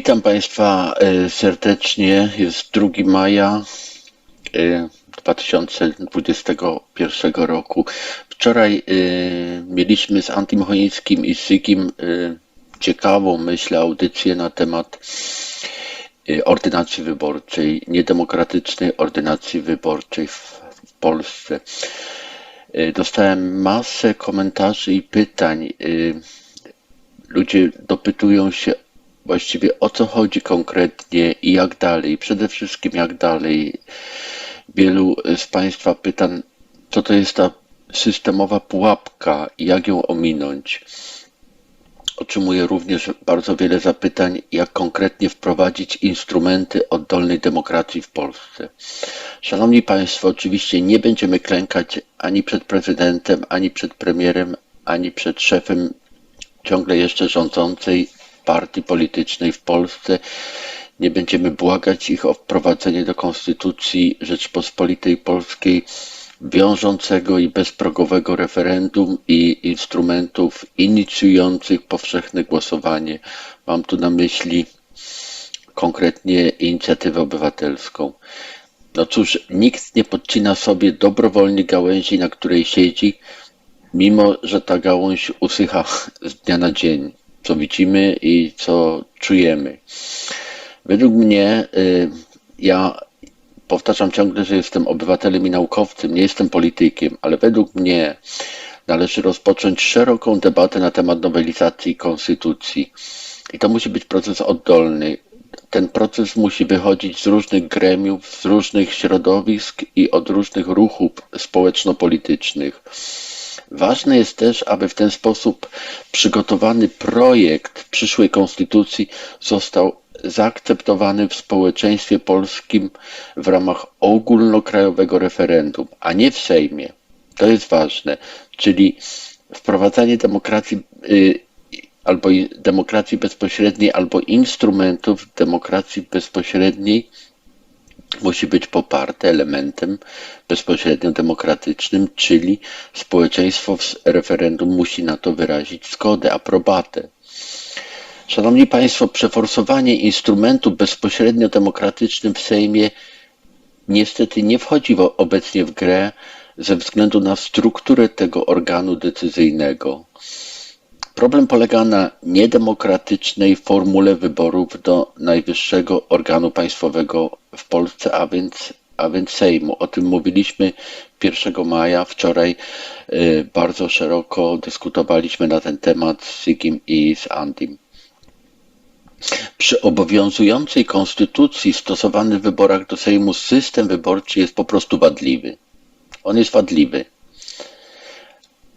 Witam Państwa e, serdecznie. Jest 2 maja e, 2021 roku. Wczoraj e, mieliśmy z Antym Chojnickim i Sygim e, ciekawą, myślę, audycję na temat e, ordynacji wyborczej, niedemokratycznej ordynacji wyborczej w, Polsce. E, Dostałem masę komentarzy i pytań. E, Ludzie dopytują się właściwie o co chodzi konkretnie i jak dalej. Przede wszystkim jak dalej. Wielu z Państwa pyta, co to jest ta systemowa pułapka i jak ją ominąć. Otrzymuję również bardzo wiele zapytań, jak konkretnie wprowadzić instrumenty oddolnej demokracji w Polsce. Szanowni Państwo, oczywiście nie będziemy klękać ani przed prezydentem, ani przed premierem, ani przed szefem ciągle jeszcze rządzącej partii politycznej w Polsce. Nie będziemy błagać ich o wprowadzenie do Konstytucji Rzeczpospolitej Polskiej wiążącego i bezprogowego referendum i instrumentów inicjujących powszechne głosowanie. Mam tu na myśli konkretnie inicjatywę obywatelską. No cóż, nikt nie podcina sobie dobrowolnie gałęzi, na której siedzi, mimo że ta gałąź usycha z dnia na dzień, co widzimy i co czujemy. Według mnie, y, ja powtarzam ciągle, że jestem obywatelem i naukowcem, nie jestem politykiem, ale według mnie należy rozpocząć szeroką debatę na temat nowelizacji konstytucji. I to musi być proces oddolny. Ten proces musi wychodzić z różnych gremiów, z różnych środowisk i od różnych ruchów społeczno-politycznych. Ważne jest też, aby w ten sposób przygotowany projekt przyszłej konstytucji został zaakceptowany w społeczeństwie polskim w ramach ogólnokrajowego referendum, a nie w Sejmie. To jest ważne, czyli wprowadzanie demokracji y, albo demokracji bezpośredniej, albo instrumentów demokracji bezpośredniej musi być poparte elementem bezpośrednio demokratycznym, czyli społeczeństwo w referendum musi na to wyrazić zgodę, aprobatę. Szanowni Państwo, przeforsowanie instrumentu bezpośrednio demokratycznym w Sejmie niestety nie wchodzi obecnie w grę ze względu na strukturę tego organu decyzyjnego. Problem polega na niedemokratycznej formule wyborów do najwyższego organu państwowego w Polsce, a więc, a więc Sejmu. O tym mówiliśmy 1 maja. Wczoraj y, bardzo szeroko dyskutowaliśmy na ten temat z Sigim i z Andim. Przy obowiązującej konstytucji stosowany w wyborach do Sejmu system wyborczy jest po prostu wadliwy. On jest wadliwy.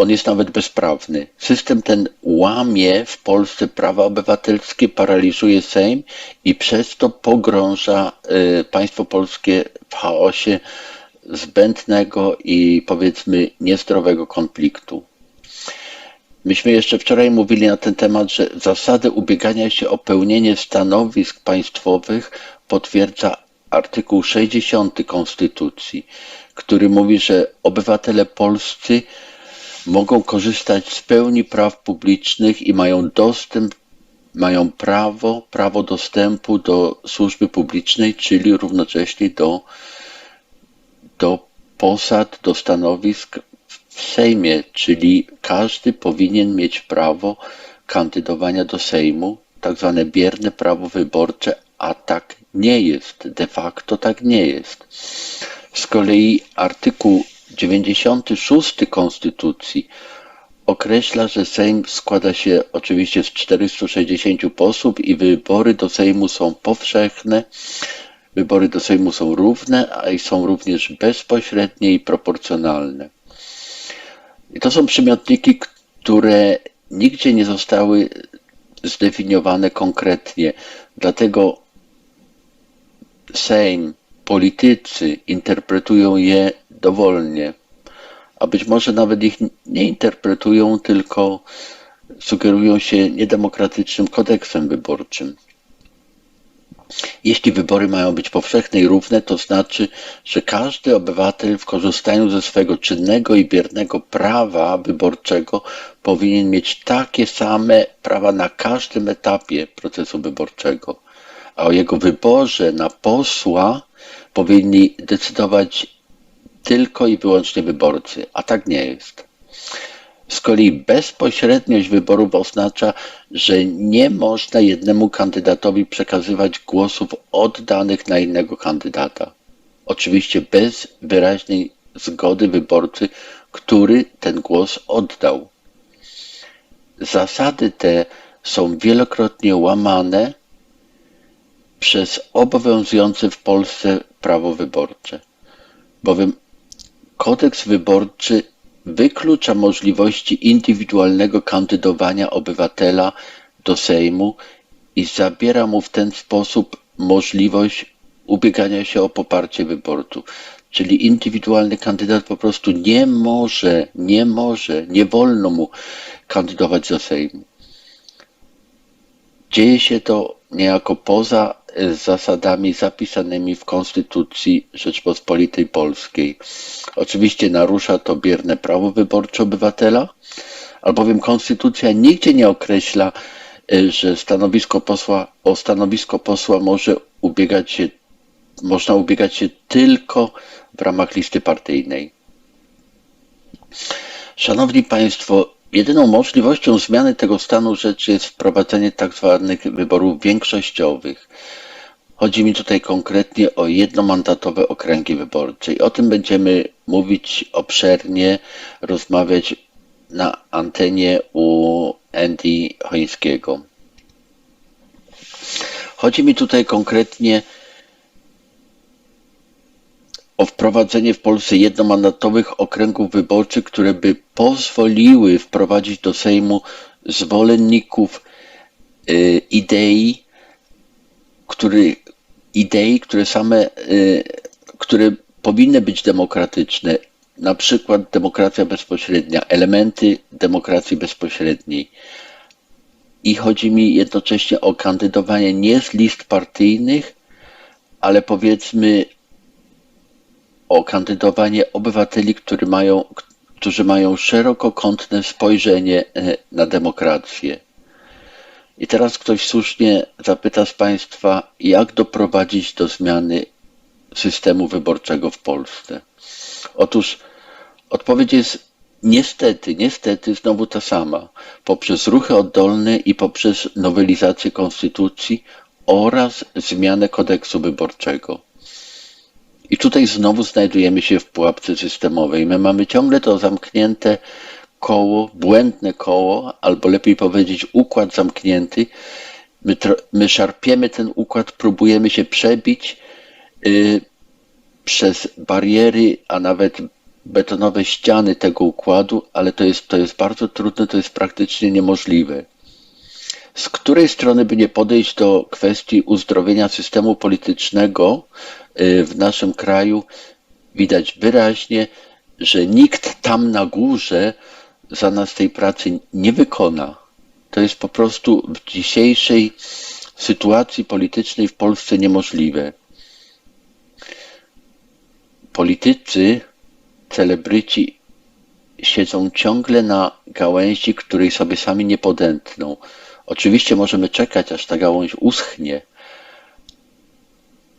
On jest nawet bezprawny. System ten łamie w Polsce prawa obywatelskie, paraliżuje Sejm i przez to pogrąża y, państwo polskie w chaosie zbędnego i powiedzmy niezdrowego konfliktu. Myśmy jeszcze wczoraj mówili na ten temat, że zasadę ubiegania się o pełnienie stanowisk państwowych potwierdza artykuł 60 Konstytucji, który mówi, że obywatele polscy mogą korzystać z pełni praw publicznych i mają dostęp, mają prawo, prawo dostępu do służby publicznej, czyli równocześnie do, do posad, do stanowisk w Sejmie, czyli każdy powinien mieć prawo kandydowania do Sejmu, tak zwane bierne prawo wyborcze, a tak nie jest. De facto tak nie jest. Z kolei artykuł 96 Konstytucji określa, że Sejm składa się oczywiście z 460 posłów i wybory do Sejmu są powszechne. Wybory do Sejmu są równe, a i są również bezpośrednie i proporcjonalne. I to są przymiotniki, które nigdzie nie zostały zdefiniowane konkretnie. Dlatego Sejm, politycy interpretują je dowolnie, a być może nawet ich nie interpretują, tylko sugerują się niedemokratycznym kodeksem wyborczym. Jeśli wybory mają być powszechne i równe, to znaczy, że każdy obywatel w korzystaniu ze swego czynnego i biernego prawa wyborczego powinien mieć takie same prawa na każdym etapie procesu wyborczego. a o jego wyborze na posła powinni decydować tylko i wyłącznie wyborcy, a tak nie jest. Z kolei bezpośredniość wyborów oznacza, że nie można jednemu kandydatowi przekazywać głosów oddanych na innego kandydata. Oczywiście bez wyraźnej zgody wyborcy, który ten głos oddał. Zasady te są wielokrotnie łamane przez obowiązujące w Polsce prawo wyborcze, bowiem kodeks wyborczy wyklucza możliwości indywidualnego kandydowania obywatela do Sejmu i zabiera mu w ten sposób możliwość ubiegania się o poparcie wyborców. Czyli indywidualny kandydat po prostu nie może, nie może, nie wolno mu kandydować do Sejmu. Dzieje się to niejako poza e, zasadami zapisanymi w Konstytucji Rzeczpospolitej Polskiej. Oczywiście narusza to bierne prawo wyborcze obywatela, albowiem Konstytucja nigdzie nie określa, e, że stanowisko posła, o stanowisko posła może ubiegać się, można ubiegać się tylko w ramach listy partyjnej. Szanowni Państwo, Jedyną możliwością zmiany tego stanu rzeczy jest wprowadzenie tak zwanych wyborów większościowych. Chodzi mi tutaj konkretnie o jednomandatowe okręgi wyborcze. I o tym będziemy mówić obszernie, rozmawiać na antenie u Andy Chońskiego. Chodzi mi tutaj konkretnie o wprowadzenie w Polsce jednomandatowych okręgów wyborczych, które by pozwoliły wprowadzić do Sejmu zwolenników y, idei, który, idei, które same, y, które powinny być demokratyczne, na przykład demokracja bezpośrednia, elementy demokracji bezpośredniej. I chodzi mi jednocześnie o kandydowanie nie z list partyjnych, ale powiedzmy o kandydowanie obywateli, którzy mają, którzy mają szerokokątne spojrzenie e, na demokrację. I teraz ktoś słusznie zapyta z Państwa, jak doprowadzić do zmiany systemu wyborczego w Polsce. Otóż odpowiedź jest niestety, niestety znowu ta sama. Poprzez ruchy oddolne i poprzez nowelizację konstytucji oraz zmianę kodeksu wyborczego. I tutaj znowu znajdujemy się w pułapce systemowej. My mamy ciągle to zamknięte koło, błędne koło, albo lepiej powiedzieć układ zamknięty. My, my szarpiemy ten układ, próbujemy się przebić y, przez bariery, a nawet betonowe ściany tego układu, ale to jest, to jest bardzo trudne, to jest praktycznie niemożliwe. Z której strony by nie podejść do kwestii uzdrowienia systemu politycznego, Y, w naszym kraju widać wyraźnie, że nikt tam na górze za nas tej pracy nie wykona. To jest po prostu w dzisiejszej sytuacji politycznej w Polsce niemożliwe. Politycy, celebryci siedzą ciągle na gałęzi, której sobie sami nie podętną. Oczywiście możemy czekać, aż ta gałąź uschnie,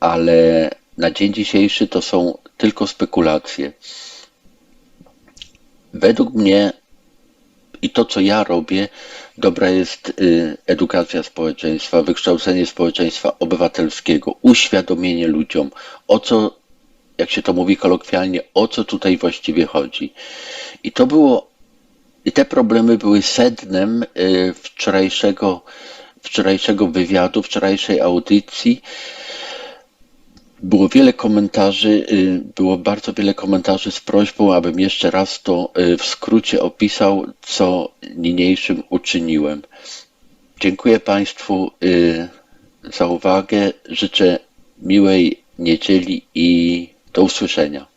ale na dzień dzisiejszy to są tylko spekulacje. Według mnie i to, co ja robię, dobra jest y, edukacja społeczeństwa, wykształcenie społeczeństwa obywatelskiego, uświadomienie ludziom, o co, jak się to mówi kolokwialnie, o co tutaj właściwie chodzi. I to było, i te problemy były sednem y, wczorajszego, wczorajszego wywiadu, wczorajszej audycji było wiele komentarzy, y, było bardzo wiele komentarzy z prośbą, abym jeszcze raz to y, w skrócie opisał, co niniejszym uczyniłem. Dziękuję Państwu za uwagę. Życzę miłej niedzieli i do usłyszenia.